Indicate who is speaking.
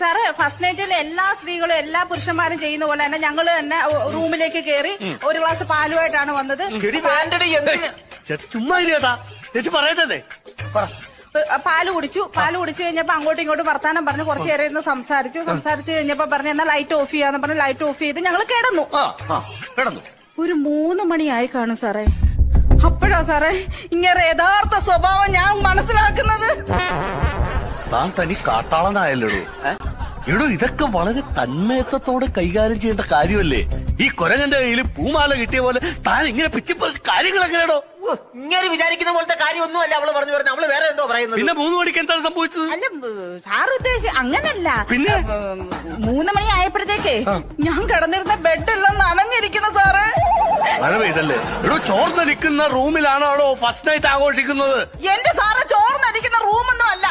Speaker 1: സാറേ ഫസ്റ്റ് നൈറ്റിൽ എല്ലാ സ്ത്രീകളും എല്ലാ പുരുഷന്മാരും ചെയ്യുന്ന പോലെ തന്നെ ഞങ്ങൾ തന്നെ റൂമിലേക്ക് കയറി ഒരു ഗ്ലാസ് പാലുമായിട്ടാണ് വന്നത്.
Speaker 2: ചുമ്മാ പറയട്ടെ
Speaker 1: പാൽ കുടിച്ചു. പാൽ കുടിച്ചു കഴിഞ്ഞപ്പോ അങ്ങോട്ടും ഇങ്ങോട്ടും വർത്താനം പറഞ്ഞു. കുറച്ചു നേരം ഇരുന്ന് സംസാരിച്ചു. സംസാരിച്ചു കഴിഞ്ഞപ്പോ പറഞ്ഞു എന്നാൽ ലൈറ്റ് ഓഫ് ചെയ്യാന്ന് പറഞ്ഞു ലൈറ്റ് ഓഫ് ചെയ്ത് ഞങ്ങൾ കിടന്നു.
Speaker 2: കിടന്നു.
Speaker 1: ഒരു മൂന്ന് മണിയായി കാണും സാറേ. അപ്പോഴാ സാറേ ഇങ്ങനെ യഥാർത്ഥ സ്വഭാവം ഞാൻ മനസ്സിലാക്കുന്നത്.
Speaker 2: താൻ തനി കാട്ടാളനായല്ലോ എടോ ഇതൊക്കെ വളരെ തന്മയത്വത്തോടെ കൈകാര്യം ചെയ്യേണ്ട കാര്യമല്ലേ? ഈ കൊരങ്ങന്റെ കയ്യിൽ പൂമാല കിട്ടിയ പോലെ താൻ ഇങ്ങനെ പിച്ചിപ്പോ കാര്യങ്ങൾ
Speaker 3: എങ്ങനെയാണോ ഇങ്ങനെ വിചാരിക്കുന്ന പോലത്തെ കാര്യമൊന്നുമല്ല അവൾ പറഞ്ഞു പറഞ്ഞു അവൾ വേറെ എന്തോ പറയുന്നത്.
Speaker 2: പിന്നെ മൂന്ന് മണിക്ക് എന്താണ് സംഭവിച്ചത്?
Speaker 1: അല്ല സാർ ഉദ്ദേശിച്ച അങ്ങനല്ല.
Speaker 2: പിന്നെ?
Speaker 1: മൂന്ന് മണി ആയപ്പോഴത്തേക്ക് ഞാൻ കിടന്നിരുന്ന ബെഡെല്ലാം നനഞ്ഞിരിക്കുന്ന സാറ്.
Speaker 2: മഴ പെയ്തല്ലേ? എടോ ചോർന്നടിക്കുന്ന റൂമിലാണോ ഫസ്റ്റ് നൈറ്റ് ആഘോഷിക്കുന്നത്?
Speaker 1: എന്റെ സാറ് ചോർന്നടിക്കുന്ന റൂമൊന്നും അല്ല.